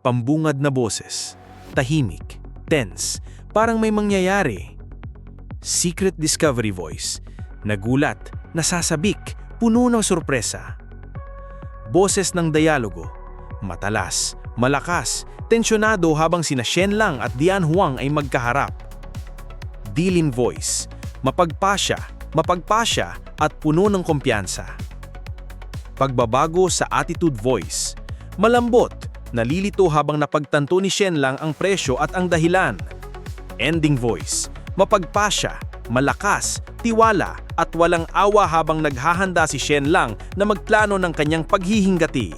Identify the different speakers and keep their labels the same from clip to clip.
Speaker 1: Pambungad na boses. Tahimik. Tense. Parang may mangyayari. Secret Discovery Voice. Nagulat. Nasasabik. Puno ng sorpresa. Boses ng dialogo. Matalas. Malakas. Tensyonado habang sina Shen Lang at Dian Huang ay magkaharap. Dilin voice. Mapagpasya, mapagpasya at puno ng kumpiyansa. Pagbabago sa attitude voice. Malambot, nalilito habang napagtanto ni Shen Lang ang presyo at ang dahilan. Ending voice. Mapagpasya, malakas, tiwala at walang awa habang naghahanda si Shen Lang na magplano ng kanyang paghihinggati.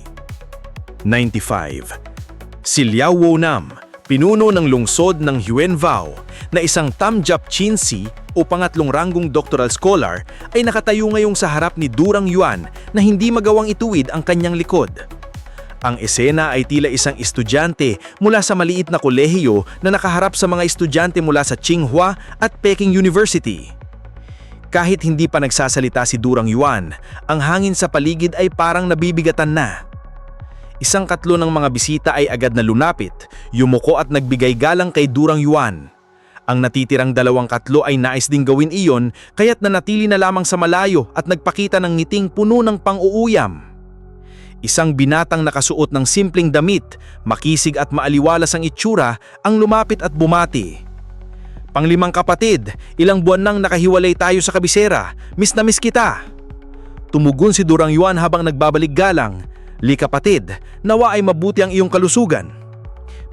Speaker 1: 95. Si Liao Wonam, pinuno ng lungsod ng Huenvao, na isang Tamjap Chinsi o pangatlong ranggong doctoral scholar ay nakatayo ngayong sa harap ni Durang Yuan na hindi magawang ituwid ang kanyang likod. Ang esena ay tila isang estudyante mula sa maliit na kolehiyo na nakaharap sa mga estudyante mula sa Tsinghua at Peking University. Kahit hindi pa nagsasalita si Durang Yuan, ang hangin sa paligid ay parang nabibigatan na. Isang katlo ng mga bisita ay agad na lunapit, yumuko at nagbigay galang kay Durang Yuan. Ang natitirang dalawang katlo ay nais ding gawin iyon kaya't nanatili na lamang sa malayo at nagpakita ng ngiting puno ng pang-uuyam. Isang binatang nakasuot ng simpleng damit, makisig at maaliwalas ang itsura ang lumapit at bumati. Panglimang kapatid, ilang buwan nang nakahiwalay tayo sa kabisera, miss na miss kita. Tumugon si Durang Yuan habang nagbabalik galang, Li kapatid, nawa ay mabuti ang iyong kalusugan.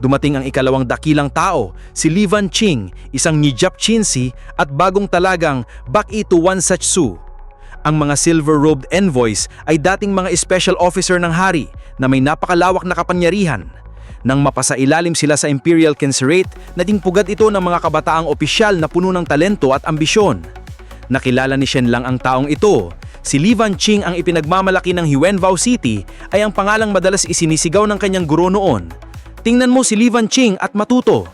Speaker 1: Dumating ang ikalawang dakilang tao, si Li Van Ching, isang Nijap Chinsi at bagong talagang Bak Itu Wan Su. Ang mga silver-robed envoys ay dating mga special officer ng hari na may napakalawak na kapangyarihan. Nang mapasailalim sila sa Imperial Conserate, naging pugad ito ng mga kabataang opisyal na puno ng talento at ambisyon. Nakilala ni Shen Lang ang taong ito. Si Li Van Ching ang ipinagmamalaki ng Huenvao City ay ang pangalang madalas isinisigaw ng kanyang guro noon. Tingnan mo si Li Van Ching at matuto.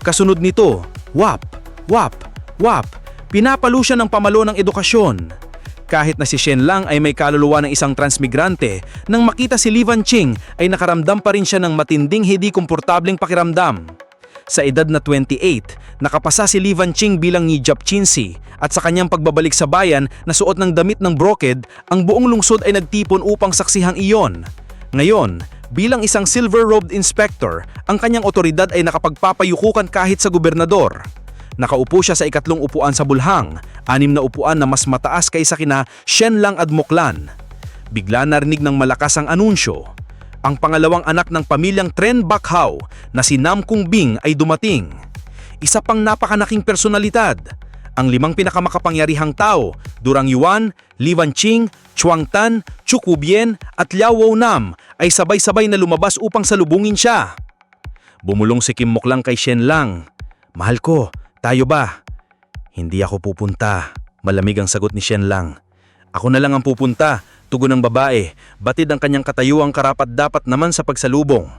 Speaker 1: Kasunod nito, WAP, WAP, WAP, pinapalo siya ng pamalo ng edukasyon. Kahit na si Shen Lang ay may kaluluwa ng isang transmigrante, nang makita si Li Van Ching ay nakaramdam pa rin siya ng matinding hindi komportableng pakiramdam. Sa edad na 28, nakapasa si Li Van Ching bilang ni Jap Chinsi at sa kanyang pagbabalik sa bayan na suot ng damit ng brocade, ang buong lungsod ay nagtipon upang saksihang iyon. Ngayon, bilang isang silver-robed inspector, ang kanyang otoridad ay nakapagpapayukukan kahit sa gobernador. Nakaupo siya sa ikatlong upuan sa bulhang, anim na upuan na mas mataas kaysa kina Shen Lang at Moklan. Bigla narinig ng malakas ang anunsyo. Ang pangalawang anak ng pamilyang Tren Bakhao na si Nam Kung Bing ay dumating. Isa pang napakanaking personalidad. Ang limang pinakamakapangyarihang tao, Durang Yuan, Li Wanqing, Chuang Tan, Chu Kubien at Liao Wonam ay sabay-sabay na lumabas upang salubungin siya. Bumulong si Kim Moklang kay Shen Lang. Mahal ko, tayo ba? Hindi ako pupunta. Malamig ang sagot ni Shen Lang. Ako na lang ang pupunta, tugon ng babae, batid ang kanyang katayuang karapat dapat naman sa pagsalubong.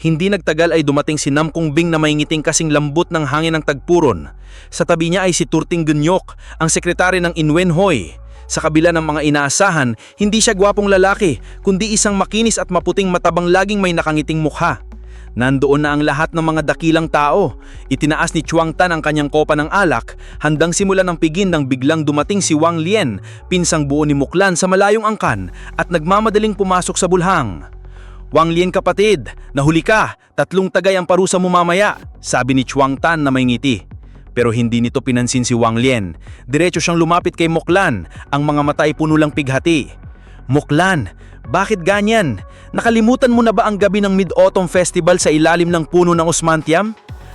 Speaker 1: Hindi nagtagal ay dumating si Nam Kung Bing na may ngiting kasing lambot ng hangin ng tagpuron. Sa tabi niya ay si Turting Gunyok, ang sekretary ng Inwen Hoy. Sa kabila ng mga inaasahan, hindi siya gwapong lalaki, kundi isang makinis at maputing matabang laging may nakangiting mukha. Nandoon na ang lahat ng mga dakilang tao. Itinaas ni Chuang Tan ang kanyang kopa ng alak, handang simulan ng pigin nang biglang dumating si Wang Lien, pinsang buo ni Muklan sa malayong angkan at nagmamadaling pumasok sa bulhang. Wang Lien kapatid, nahuli ka, tatlong tagay ang parusa mo mamaya, sabi ni Chuang Tan na may ngiti. Pero hindi nito pinansin si Wang Lien. Diretso siyang lumapit kay Moklan, ang mga mata ay puno lang pighati. Moklan, bakit ganyan? Nakalimutan mo na ba ang gabi ng Mid-Autumn Festival sa ilalim ng puno ng Osmantiam?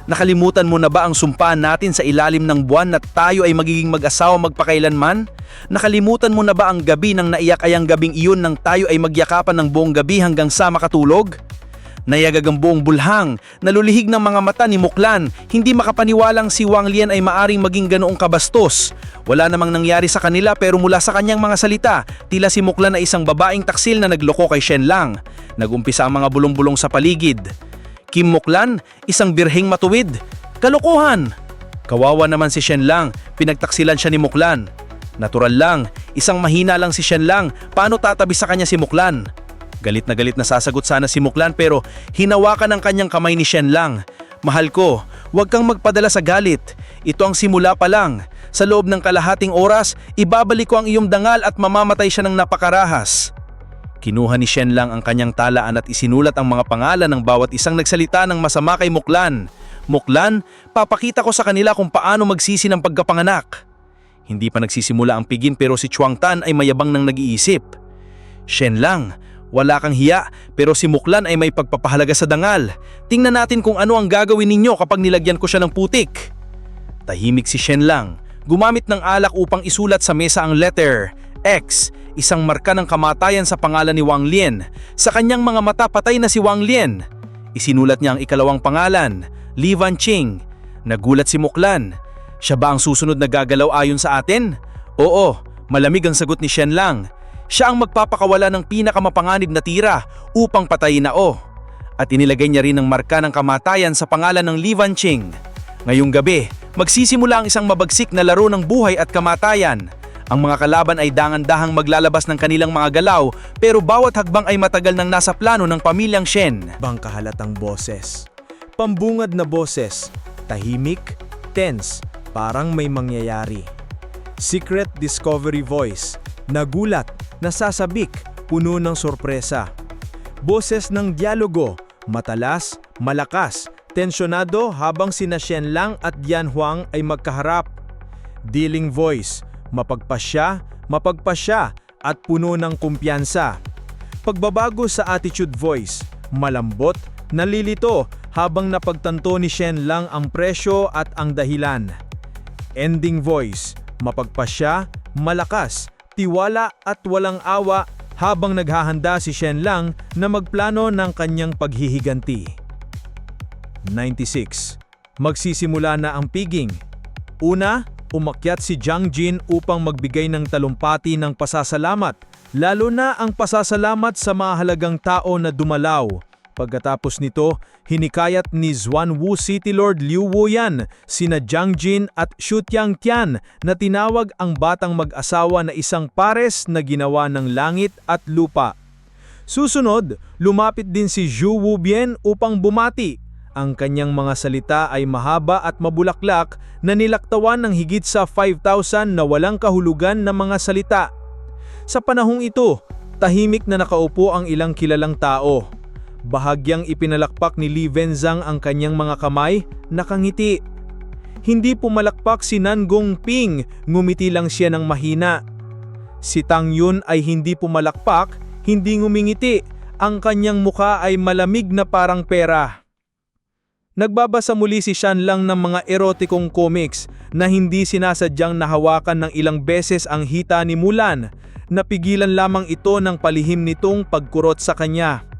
Speaker 1: Nakalimutan mo na ba ang sumpaan natin sa ilalim ng buwan na tayo ay magiging mag-asawa magpakailanman? Nakalimutan mo na ba ang gabi ng naiyak ay ang gabing iyon nang tayo ay magyakapan ng buong gabi hanggang sa makatulog? Nayagag ang buong bulhang, nalulihig ng mga mata ni Muklan, hindi makapaniwalang si Wang Lian ay maaring maging ganoong kabastos. Wala namang nangyari sa kanila pero mula sa kanyang mga salita, tila si Muklan ay isang babaeng taksil na nagloko kay Shen Lang. Nagumpisa ang mga bulong-bulong sa paligid. Kim Muklan, isang birheng matuwid. Kalokohan! Kawawa naman si Shen Lang, pinagtaksilan siya ni Muklan. Natural lang, isang mahina lang si Shen Lang, paano tatabi sa kanya si Muklan? Galit na galit na sasagot sana si Muklan pero hinawakan ang kanyang kamay ni Shen Lang. Mahal ko, huwag kang magpadala sa galit. Ito ang simula pa lang. Sa loob ng kalahating oras, ibabalik ko ang iyong dangal at mamamatay siya ng napakarahas. Kinuha ni Shen Lang ang kanyang talaan at isinulat ang mga pangalan ng bawat isang nagsalita ng masama kay Muklan. Muklan, papakita ko sa kanila kung paano magsisi ng pagkapanganak. Hindi pa nagsisimula ang pigin pero si Chuang Tan ay mayabang nang nag-iisip. Shen Lang, wala kang hiya pero si Muklan ay may pagpapahalaga sa dangal. Tingnan natin kung ano ang gagawin ninyo kapag nilagyan ko siya ng putik. Tahimik si Shen Lang. Gumamit ng alak upang isulat sa mesa ang letter X, isang marka ng kamatayan sa pangalan ni Wang Lien. Sa kanyang mga mata patay na si Wang Lien. Isinulat niya ang ikalawang pangalan, Li Van Qing. Nagulat si Muklan. Siya ba ang susunod na gagalaw ayon sa atin? Oo, malamig ang sagot ni Shen Lang. Siya ang magpapakawala ng pinakamapanganib na tira upang patayin na O. At inilagay niya rin ang marka ng kamatayan sa pangalan ng Li Van Qing. Ngayong gabi, magsisimula ang isang mabagsik na laro ng buhay at kamatayan. Ang mga kalaban ay dangan-dahang maglalabas ng kanilang mga galaw pero bawat hagbang ay matagal nang nasa plano ng pamilyang Shen.
Speaker 2: Bangkahalatang boses. Pambungad na boses. Tahimik, tense, parang may mangyayari. Secret Discovery Voice. Nagulat, nasasabik, puno ng sorpresa. Boses ng dialogo, matalas, malakas, tensyonado habang sina Shen Lang at Yan Huang ay magkaharap. Dealing voice, mapagpasya, mapagpasya at puno ng kumpiyansa. Pagbabago sa attitude voice, malambot, nalilito habang napagtanto ni Shen Lang ang presyo at ang dahilan. Ending voice, mapagpasya, malakas, tiwala at walang awa habang naghahanda si Shen Lang na magplano ng kanyang paghihiganti. 96. Magsisimula na ang piging. Una, umakyat si Jiang Jin upang magbigay ng talumpati ng pasasalamat, lalo na ang pasasalamat sa mahalagang tao na dumalaw. Pagkatapos nito, hinikayat ni Zhuanwu City Lord Liu Wuyan, sina Jiang Jin at Xu Tiangtian na tinawag ang batang mag-asawa na isang pares na ginawa ng langit at lupa. Susunod, lumapit din si Zhu Wubian upang bumati. Ang kanyang mga salita ay mahaba at mabulaklak na nilaktawan ng higit sa 5,000 na walang kahulugan na mga salita. Sa panahong ito, tahimik na nakaupo ang ilang kilalang tao. Bahagyang ipinalakpak ni Li Wenzhang ang kanyang mga kamay, nakangiti. Hindi pumalakpak si Nan Gongping, ngumiti lang siya ng mahina. Si Tang Yun ay hindi pumalakpak, hindi ngumingiti. Ang kanyang muka ay malamig na parang pera. Nagbabasa muli si Shan lang ng mga erotikong comics na hindi sinasadyang nahawakan ng ilang beses ang hita ni Mulan. Napigilan lamang ito ng palihim nitong pagkurot sa kanya.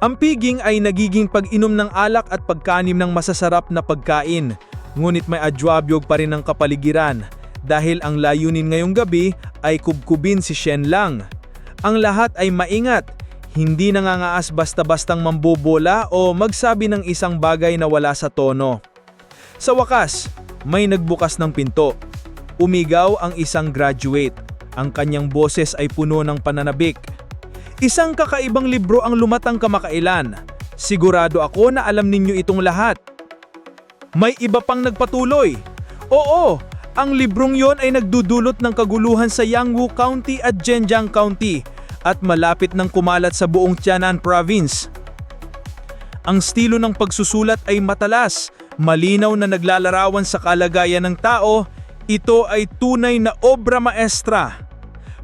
Speaker 2: Ang piging ay nagiging pag-inom ng alak at pagkanim ng masasarap na pagkain. Ngunit may adwabyog pa rin ang kapaligiran dahil ang layunin ngayong gabi ay kubkubin si Shen Lang. Ang lahat ay maingat hindi nangangaas basta-bastang mambobola o magsabi ng isang bagay na wala sa tono. Sa wakas, may nagbukas ng pinto. Umigaw ang isang graduate. Ang kanyang boses ay puno ng pananabik. Isang kakaibang libro ang lumatang kamakailan. Sigurado ako na alam ninyo itong lahat. May iba pang nagpatuloy. Oo, ang librong yon ay nagdudulot ng kaguluhan sa Yangwu County at Zhenjiang County at malapit ng kumalat sa buong Tianan Province. Ang estilo ng pagsusulat ay matalas, malinaw na naglalarawan sa kalagayan ng tao, ito ay tunay na obra maestra.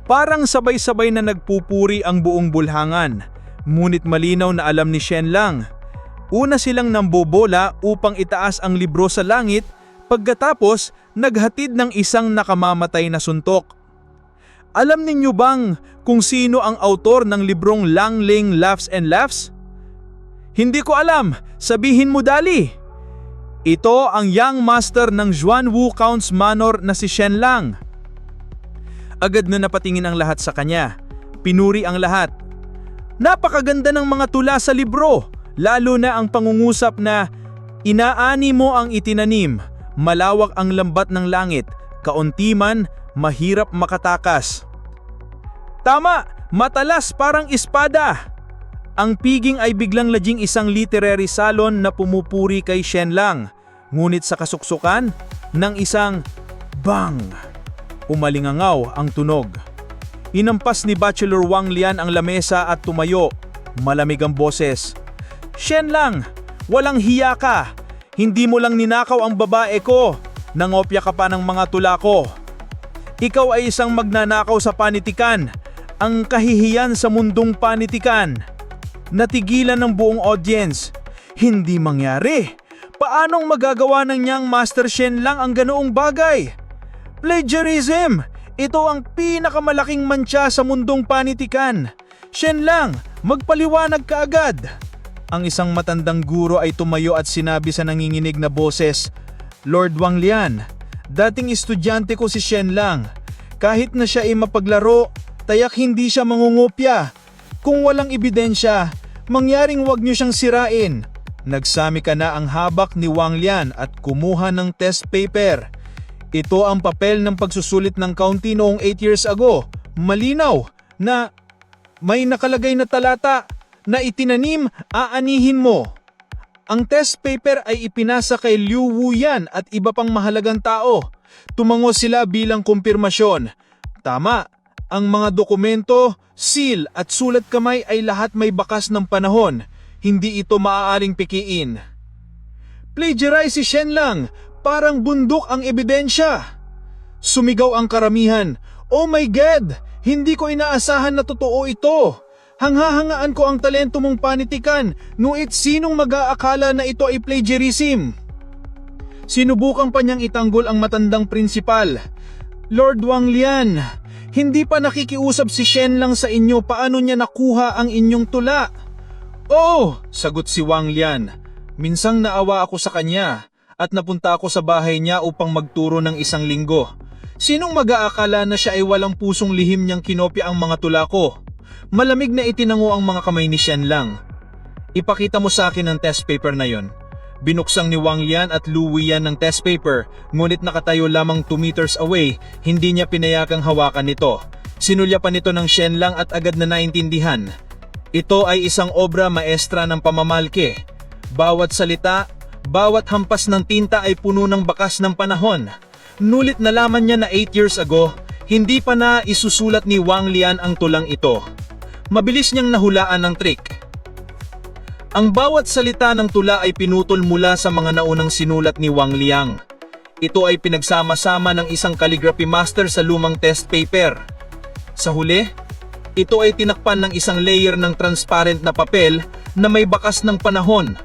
Speaker 2: Parang sabay-sabay na nagpupuri ang buong bulhangan, ngunit malinaw na alam ni Shen lang. Una silang nambobola upang itaas ang libro sa langit, pagkatapos naghatid ng isang nakamamatay na suntok. Alam ninyo bang kung sino ang autor ng librong Langling Laughs and Laughs? Hindi ko alam, sabihin mo dali. Ito ang young master ng Juanwu Counts Manor na si Shen Lang. Agad na napatingin ang lahat sa kanya. Pinuri ang lahat. Napakaganda ng mga tula sa libro, lalo na ang pangungusap na Inaani mo ang itinanim, malawak ang lambat ng langit, kaunti man, mahirap makatakas. Tama, Matalas parang espada. Ang piging ay biglang laging isang literary salon na pumupuri kay Shen Lang. Ngunit sa kasuksukan ng isang bang, umalingangaw ang tunog. Inampas ni Bachelor Wang Lian ang lamesa at tumayo. Malamig ang boses. Shen Lang, walang hiya ka. Hindi mo lang ninakaw ang babae ko. Nangopya ka pa ng mga tula ko. Ikaw ay isang magnanakaw sa panitikan. Ang kahihiyan sa mundong panitikan. Natigilan ng buong audience. Hindi mangyari. Paanong magagawa ng niyang Master Shen lang ang ganoong bagay? Plagiarism! Ito ang pinakamalaking mantsa sa mundong panitikan. Shen lang, magpaliwanag ka agad. Ang isang matandang guro ay tumayo at sinabi sa nanginginig na boses, Lord Wang Lian, dating estudyante ko si Shen lang. Kahit na siya ay mapaglaro, tayak hindi siya mangungopya. Kung walang ebidensya, mangyaring wag niyo siyang sirain. Nagsami ka na ang habak ni Wang Lian at kumuha ng test paper. Ito ang papel ng pagsusulit ng county noong 8 years ago. Malinaw na may nakalagay na talata na itinanim aanihin mo. Ang test paper ay ipinasa kay Liu Wuyan at iba pang mahalagang tao. Tumango sila bilang kumpirmasyon. Tama, ang mga dokumento, seal at sulat kamay ay lahat may bakas ng panahon. Hindi ito maaaring pikiin. Plagiarize si Shen lang, parang bundok ang ebidensya. Sumigaw ang karamihan. Oh my God! Hindi ko inaasahan na totoo ito. Hanghahangaan ko ang talento mong panitikan, ngunit sinong mag-aakala na ito ay plagiarism? Sinubukang pa niyang itanggol ang matandang prinsipal. Lord Wang Lian, hindi pa nakikiusap si Shen lang sa inyo paano niya nakuha ang inyong tula. Oo, sagot si Wang Lian. Minsang naawa ako sa kanya at napunta ako sa bahay niya upang magturo ng isang linggo. Sinong mag-aakala na siya ay walang pusong lihim niyang kinopya ang mga tula ko? Malamig na itinango ang mga kamay ni Shen lang. Ipakita mo sa akin ang test paper na yon. Binuksang ni Wang Lian at Lu Wiyan ng test paper, ngunit nakatayo lamang 2 meters away, hindi niya pinayakang hawakan nito. Sinulya pa nito ng Shen lang at agad na naintindihan. Ito ay isang obra maestra ng pamamalke. Bawat salita, bawat hampas ng tinta ay puno ng bakas ng panahon. Nulit nalaman niya na 8 years ago, hindi pa na isusulat ni Wang Lian ang tulang ito. Mabilis niyang nahulaan ng trick. Ang bawat salita ng tula ay pinutol mula sa mga naunang sinulat ni Wang Liang. Ito ay pinagsama-sama ng isang calligraphy master sa lumang test paper. Sa huli, ito ay tinakpan ng isang layer ng transparent na papel na may bakas ng panahon,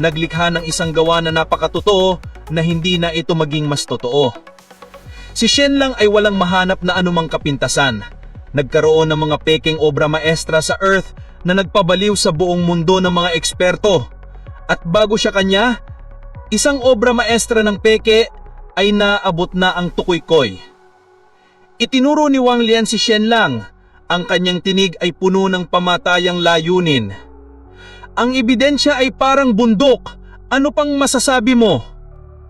Speaker 2: naglikha ng isang gawa na napakatotoo na hindi na ito maging mas totoo. Si Shen lang ay walang mahanap na anumang kapintasan. Nagkaroon ng mga peking obra maestra sa Earth na nagpabaliw sa buong mundo ng mga eksperto. At bago siya kanya, isang obra maestra ng peke ay naabot na ang tukuykoy. Itinuro ni Wang Lian si Shen lang, ang kanyang tinig ay puno ng pamatayang layunin. Ang ebidensya ay parang bundok. Ano pang masasabi mo?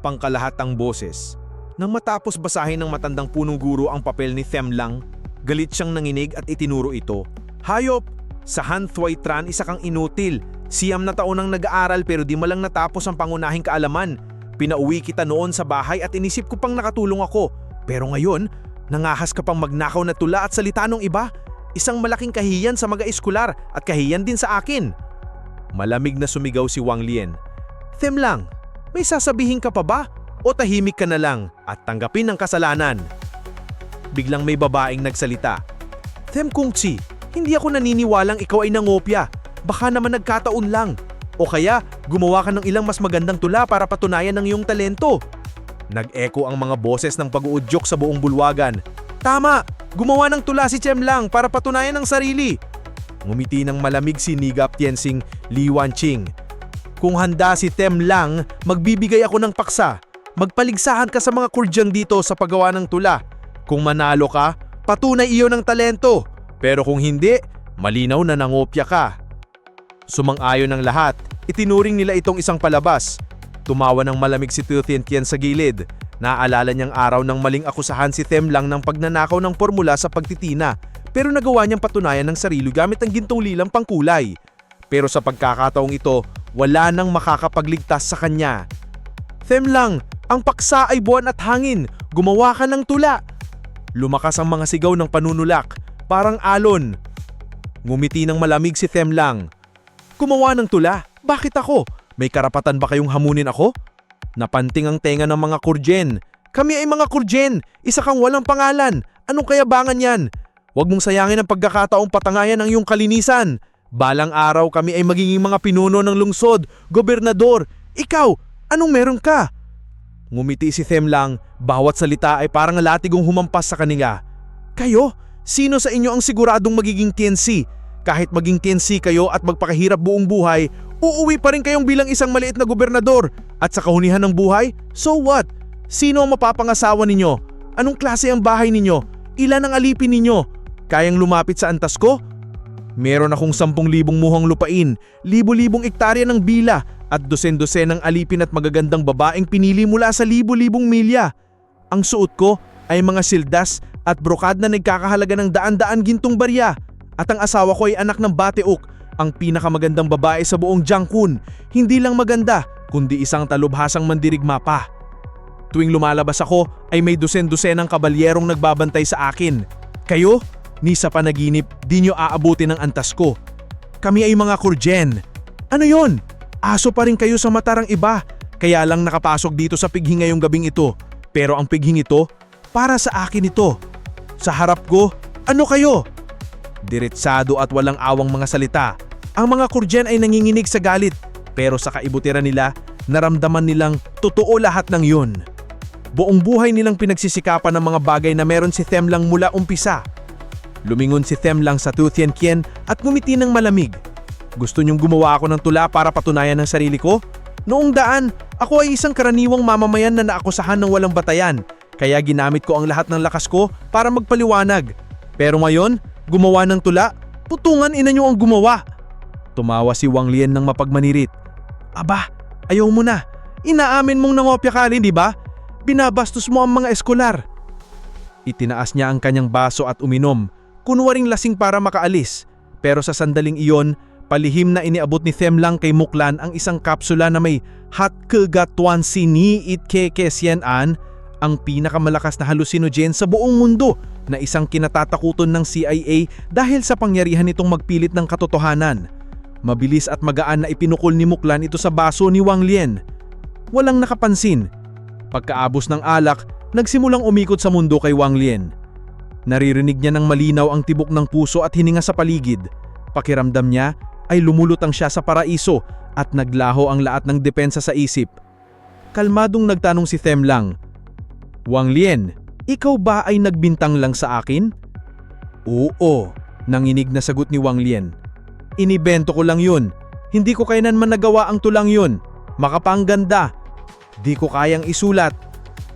Speaker 1: Pangkalahatang boses. Nang matapos basahin ng matandang punong guro ang papel ni Them Lang, galit siyang nanginig at itinuro ito. Hayop! Sa Han Thuy Tran, isa kang inutil. Siyam na taon nang nag-aaral pero di malang natapos ang pangunahing kaalaman. Pinauwi kita noon sa bahay at inisip ko pang nakatulong ako. Pero ngayon, nangahas ka pang magnakaw na tula at salita ng iba. Isang malaking kahiyan sa mga eskular at kahiyan din sa akin. Malamig na sumigaw si Wang Lien. Them lang, may sasabihin ka pa ba? O tahimik ka na lang at tanggapin ang kasalanan? Biglang may babaeng nagsalita. Them Kung Chi, hindi ako naniniwalang ikaw ay nangopya. Baka naman nagkataon lang. O kaya, gumawa ka ng ilang mas magandang tula para patunayan ng iyong talento. Nag-echo ang mga boses ng pag-uudyok sa buong bulwagan. Tama! Gumawa ng tula si Chem lang para patunayan ang sarili. Ngumiti ng malamig si Nigap Tiensing Li Wanqing. Kung handa si Tem lang, magbibigay ako ng paksa. Magpaligsahan ka sa mga kurdyang dito sa paggawa ng tula. Kung manalo ka, patunay iyo ng talento. Pero kung hindi, malinaw na nangopya ka. Sumang-ayon ng lahat, itinuring nila itong isang palabas. Tumawa ng malamig si Tu Tien Tien sa gilid. Naaalala niyang araw ng maling akusahan si Them lang ng pagnanakaw ng formula sa pagtitina.
Speaker 3: Pero nagawa niyang patunayan ng sarili gamit ang gintong lilang pangkulay. Pero sa pagkakataong ito, wala nang makakapagligtas sa kanya. Them lang, ang paksa ay buwan at hangin, gumawa ka ng tula. Lumakas ang mga sigaw ng panunulak, parang alon. Ngumiti ng malamig si Them lang. Gumawa ng tula, bakit ako? May karapatan ba kayong hamunin ako? Napanting ang tenga ng mga kurjen. Kami ay mga kurjen, isa kang walang pangalan. Anong kayabangan yan? Huwag mong sayangin ang pagkakataong patangayan ang iyong kalinisan. Balang araw kami ay magiging mga pinuno ng lungsod, gobernador. Ikaw, anong meron ka? Ngumiti si Them lang, bawat salita ay parang latigong humampas sa kanila. Kayo? Sino sa inyo ang siguradong magiging TNC? Kahit maging TNC kayo at magpakahirap buong buhay, uuwi pa rin kayong bilang isang maliit na gobernador. At sa kahunihan ng buhay, so what? Sino ang mapapangasawa ninyo? Anong klase ang bahay ninyo? Ilan ang alipin ninyo? Kayang lumapit sa antas ko? Meron akong 10,000 muhang lupain, libo-libong ektarya ng bila at dosen-dosen ng alipin at magagandang babaeng pinili mula sa libo-libong milya. Ang suot ko ay mga sildas at brokad na nagkakahalaga ng daan-daan gintong barya. At ang asawa ko ay anak ng Bateok, ang pinakamagandang babae sa buong Jangkun. Hindi lang maganda, kundi isang talubhasang mandirigma pa. Tuwing lumalabas ako ay may dusen-dusen ng kabalyerong nagbabantay sa akin. Kayo? Ni sa panaginip, di nyo aabuti ng antas ko. Kami ay mga kurjen. Ano yon? Aso pa rin kayo sa matarang iba. Kaya lang nakapasok dito sa pighing ngayong gabing ito. Pero ang pighing ito, para sa akin ito. Sa harap ko, ano kayo? Diretsado at walang awang mga salita. Ang mga kurjen ay nanginginig sa galit. Pero sa kaibutiran nila, naramdaman nilang totoo lahat ng yun. Buong buhay nilang pinagsisikapan ng mga bagay na meron si Them lang mula umpisa. Lumingon si Them lang sa Tutien Kien at ngumiti ng malamig. Gusto niyong gumawa ako ng tula para patunayan ng sarili ko? Noong daan, ako ay isang karaniwang mamamayan na naakusahan ng walang batayan, kaya ginamit ko ang lahat ng lakas ko para magpaliwanag. Pero ngayon, gumawa ng tula, putungan ina niyo ang gumawa. Tumawa si Wang Lien ng mapagmanirit. Aba, ayaw mo na. Inaamin mong nangopya ka rin, di ba? Binabastos mo ang mga eskolar. Itinaas niya ang kanyang baso at uminom, kunwaring lasing para makaalis. Pero sa sandaling iyon, palihim na iniabot ni Them lang kay Muklan ang isang kapsula na may Hat Kagatuan Sini It Kekesyan ang pinakamalakas na hallucinogen sa buong mundo na isang kinatatakuton ng CIA dahil sa pangyarihan nitong magpilit ng katotohanan. Mabilis at magaan na ipinukol ni Muklan ito sa baso ni Wang Lien. Walang nakapansin. Pagkaabos ng alak, nagsimulang umikot sa mundo kay Wang Lien. Naririnig niya ng malinaw ang tibok ng puso at hininga sa paligid. Pakiramdam niya ay lumulutang siya sa paraiso at naglaho ang lahat ng depensa sa isip. Kalmadong nagtanong si Them lang, Wang Lien, ikaw ba ay nagbintang lang sa akin? Oo, nanginig na sagot ni Wang Lien. Inibento ko lang yun. Hindi ko kailanman nagawa ang tulang yun. Makapangganda. Di ko kayang isulat.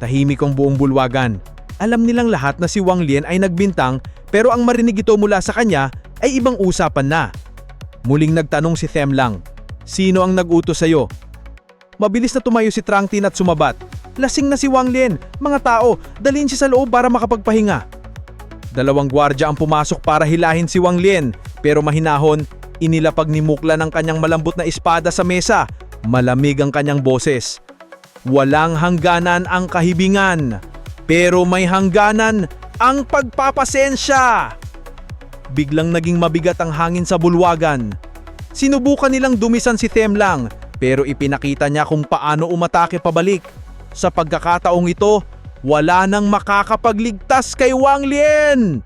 Speaker 3: Tahimik ang buong bulwagan. Alam nilang lahat na si Wang Lien ay nagbintang pero ang marinig ito mula sa kanya ay ibang usapan na. Muling nagtanong si Them lang, Sino ang nag-utos sa'yo? Mabilis na tumayo si Trangtin at sumabat. Lasing na si Wang Lien. Mga tao, dalhin siya sa loob para makapagpahinga. Dalawang gwardya ang pumasok para hilahin si Wang Lien, pero mahinahon, inilapag ni Mukla ng kanyang malambot na espada sa mesa. Malamig ang kanyang boses. Walang hangganan ang kahibingan, pero may hangganan ang pagpapasensya. Biglang naging mabigat ang hangin sa bulwagan. Sinubukan nilang dumisan si Them lang, pero ipinakita niya kung paano umatake pabalik. Sa pagkakataong ito, wala nang makakapagligtas kay Wang Lien!